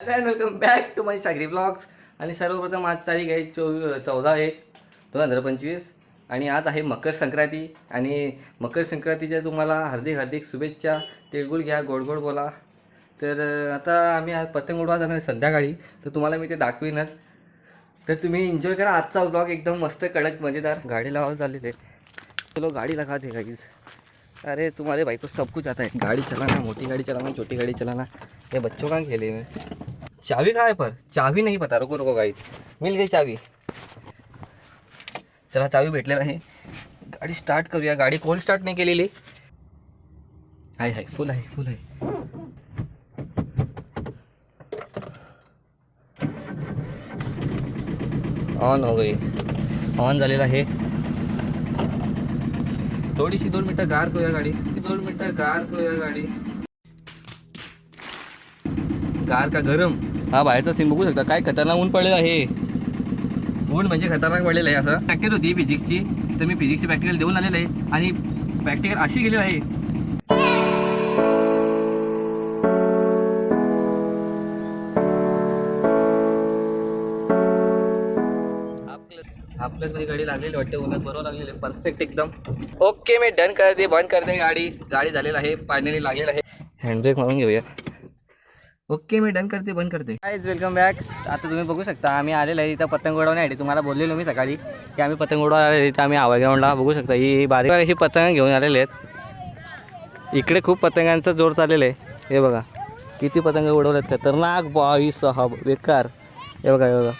And welcome back to my Sagari blogs आणि सर्वप्रथम आज तारीख आहे चोवी चौदा एक दोन हजार पंचवीस. आणि आज आहे मकर संक्रांती. आणि मकर संक्रांतीच्या तुम्हाला हार्दिक हार्दिक शुभेच्छा. तिळगुळ घ्या गोड गोड बोला. तर आता आम्ही आज पतंग उडवा जाणार संध्याकाळी. तर तुम्हाला मी ते दाखवीनच. तर तुम्ही एन्जॉय करा आजचा ब्लॉग एकदम मस्त कडक मजेदार. गाडी लावा चाललेले. चलो गाडी लगा दे काहीच अरे तुम्हारे भाई को सब कुछ आता है गाड़ी चलाना मोटी गाड़ी चलाना छोटी गाड़ी चलाना ये बच्चों का खेल में चाबी कहाँ है पर? चाबी नहीं पता रुको रुको गाड़ी मिल गई चाबी चला चावी भेटलेला आहे. गाडी स्टार्ट करूया. गाडी कोण स्टार्ट नाही केलेली? आहे आहे फुल आहे फुल आहे. ऑन हो गई. ऑन झालेला आहे. थोडीशी दोन मिनटं गार करूया गाडी. दोन मिनटं गार करूया गाडी. गार का गरम? हा बाहेरचा सीन बघू शकता. काय खतरनाक ऊन पडलेलं आहे. ऊन म्हणजे खतरनाक पडलेलं आहे असं. प्रॅक्टिकल होती फिजिक्सची तर मी फिजिक्सची प्रॅक्टिकल देऊन आलेलं आहे. आणि प्रॅक्टिकल अशी गेलेली आहे. गाडी लागलेली वाटते. उन्हात बरोबर लागलेली परफेक्ट एकदम. ओके मी डन करते बंद करते गाडी गाडी झालेलं आहे. फायनली लागलेलं आहे. हँडब्रेक मारून घेऊया. ओके मी डन करते बंद करते. गाईज वेलकम बॅक आता तुम्ही बघू शकता आम्ही आलेलो आहे इथं पतंग उडवण्यासाठी. तुम्हाला बोललेलो मी सकाळी की आम्ही पतंग उडवायला इथं. आम्ही आवा ग्राउंडला बघू शकता. ही बारीक अशी पतंग घेऊन आलेले आहेत. इकडे खूप पतंगांचा जोर चाललेला आहे. हे बघा किती पतंग उडवल्यात खतरनाक बावीस सहा बेकार. हे बघा हे बघा.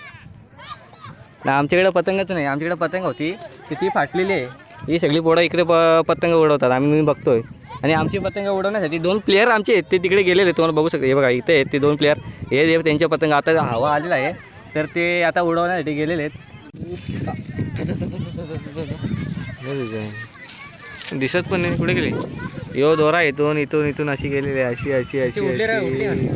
ना आमच्याकडे पतंगच नाही. आमच्याकडे पतंग होती ती ती फाटलेली आहे. ही सगळी पोळं इकडे प पतंग उडवतात. आम्ही मी बघतोय. आणि आमची पतंग उडवण्यासाठी दोन प्लेअर आमचे आहेत ते तिकडे गेलेले. तुम्हाला बघू शकता हे बघा इथे आहेत ते दोन प्लेअर हे जे त्यांच्या पतंग आता हवा आलेला आहे. तर ते आता उडवण्यासाठी गेलेले आहेत. दिसत पण नाही कुठे गेले? यो दोरा इथून इथून इथून अशी गेलेली आहे अशी अशी अशी. अशी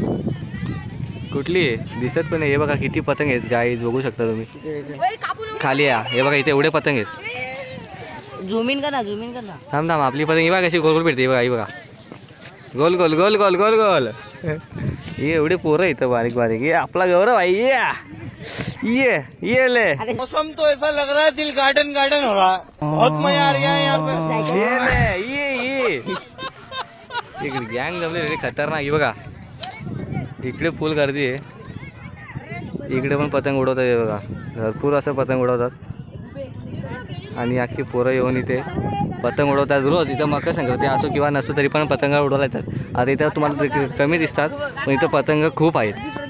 कुठली आहे? दिसत पण नाही. हे बघा किती पतंग आहेत गाईज बघू शकता तुम्ही. खाली या. हे बघा इथे एवढे पतंग आहेत. झूम इन कर ना झूम इन कर ना थांब थांब आपली पतंग ही बघा कशी गोल गोल भेटते ही बघा ही बघा. गोल गोल गोल गोल गोल गोल. हे एवढे पोरं इथं बारीक बारीक. ये आपला गौरव आहे ये. ये ये ले. मौसम तो ऐसा लग रहा है दिल गार्डन गार्डन हो रहा है. बहुत मजा आ रहा है यहाँ पे. ये ले ये ये. इकडे गँग जमले रे खतरनाक ही बघा. इकडे फुल गर्दी आहे. इकडे पण पतंग उडवतात हे बघा. भरपूर असं पतंग उडवतात. आणि अख्खी पोरं येऊन इथे पतंग उडवतात. रोज इथं मकर संक्रांती असो किंवा नसो तरी पण पतंग उडवला येतात आता इथं तुम्हाला ते कमी दिसतात पण इथं पतंग खूप आहेत.